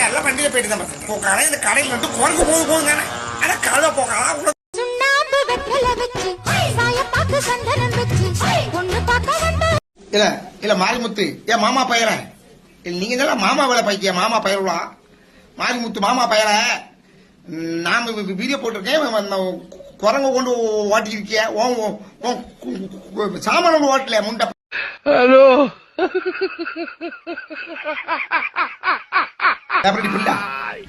எல்லாம் வண்டியில போயிட்டு தான் போக்கான இந்த கடையில் வந்து குறைக்கு போக ஆனா சாயப்பாக்கு சந்தனம் வச்சு பொண்ணு பார்க்க வந்த இல்ல இல்ல மாரிமுத்து ஏன் மாமா பையன் இல்ல நீங்க தான் மாமா வேலை பைக்கிய? மாமா பயிரலாம் மாரிமுத்து மாமா பையல நாம வீடியோ போட்டிருக்கேன். குரங்க கொண்டு ஓட்டிருக்கிய சாமான ஓட்டல முண்டை எப்படி பிள்ளை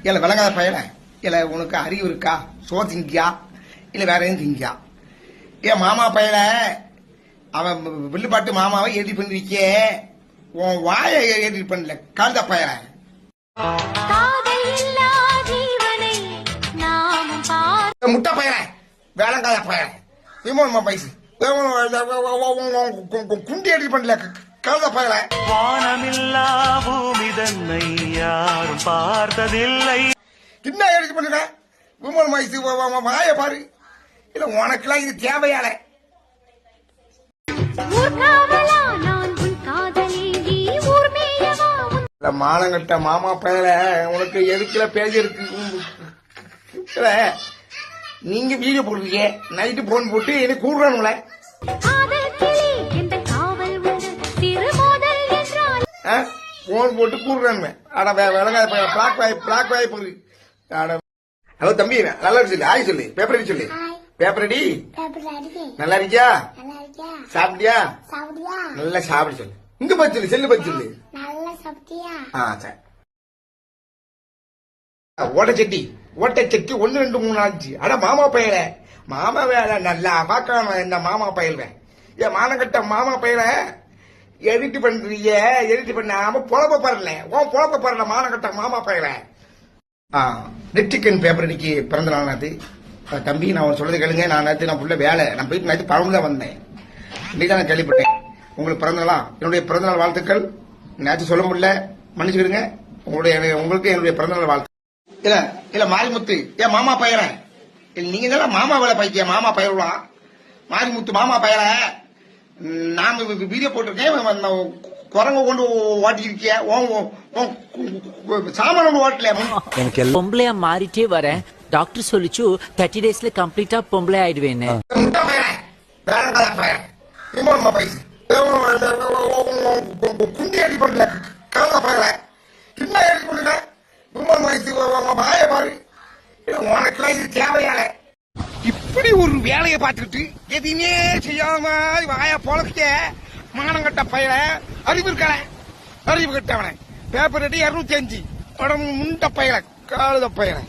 இல்ல விளங்காத பையல இல்ல உனக்கு அறிவு இருக்கா சோ திங்கியா இல்ல வேற எதுவும் திங்கியா ஏன் மாமா பையல அவன் வில்லுப்பாட்டு மாமாவை ஏடி பண்ணிருக்கே உன் வாயை ஏடி பண்ணல நாமும் பார் முட்டை பையல வேளங்காத பையல விமோன் பைசு குண்டி ஏடி பண்ணல பூமி தன்னை பார்த்ததில்லை. என்ன ஏடி பண்ணுங்க விமோன் மைசு வாய பாரு. இல்ல உனக்கெல்லாம் இது தேவையால. மானங்கட்ட மாமா பையல உனக்கு எதுக்குல பேஜ் இருக்கு? இல்ல, நீங்க வீடியோ போடுறீங்க நைட்டு போன் போட்டு எனக்கு கூடுறானுங்களே காதல் கிளி எந்த காவல் உண்டு திருமோதல் என்றால் போன் போட்டு கூடுறானுங்க அட வே- விளங்காத பையன் பிளாக் வாய் பிளாக் வாய் போகுது. அட. ஹலோ தம்பி நல்லா சொல்லு. ஆய் சொல்லு. பேப்பர் அடி சொல்லு. பேப்பர் அடி நல்லா இருக்கியா? சாப்பிட்டியா? நல்லா சாப்பிடு சொல்லு. இங்க பச்சு சொல்லு செல்லு பச்சு சொல்லு. ஆ சரி. ஓட்டச்சட்டி ஓட்டச்சட்டி ஒன்னு ரெண்டு மூணு ஆச்சு அட மாமா பயல. மாமா வேலை நல்லா பார்க்கணும் இந்த மாமா பயல்வேன். ஏன் மானங்கட்ட மாமா பயல. எடிட் பண்றீங்க எடிட் பண்ணாம பொழப்ப பரல உன் பொழப்ப பரல மானகட்ட மாமா பயல ஆ நெட்டிக்கன் பேப்பர் இன்னைக்கு பிறந்த நாள் அது. தம்பி நான் அவன் சொல்றது கேளுங்க. நான் நேற்று நான் ஃபுல்லா வேலை. நான் போயிட்டு நேற்று பழம் தான் வந்தேன். இன்னைக்கு நான் கேள்விப்பட்டேன். உங்களுக்கு பிறந்த நாளா? என்னுடைய பிறந்த நாள் வாழ்த்துக்கள். நேற்று சொல்ல முடியல. மன்னிச்சுக்கிடுங்க. உங்களுடைய உங்களுக்கு என்னுடைய பிறந்த நாள் வாழ்த்து. இல்ல இல்ல மாரிமுத்து. ஏன் மாமா பையன். நீங்க தான் மாமா வேலை பைக்கிய? மாமா பயிரலாம் மாரிமுத்து மாமா பையல நாம வி- வீடியோ போட்டிருக்கேன். நான் குரங்க கொண்டு ஓட்டிருக்கிய சாமான ஓட்டல எனக்கு பொம்பளையா மாறிட்டே வரேன். டாக்டர் சொல்லிச்சு தேர்ட்டி டேஸ்ல கம்ப்ளீட்டா பொம்பளை ஆயிடுவேன்னு. முட்டை பையன் இப்படி ஒரு வேலையை பார்த்துக்கிட்டு எதுவுமே செய்யாம வாயா பொழக்க மானங்கட்ட பயில அறிவு இருக்கல. அறிவு கட்டவன. பேப்பர் ரெடி இருநூத்தி அஞ்சு. உடம்பு முண்ட பயில காலுத பையல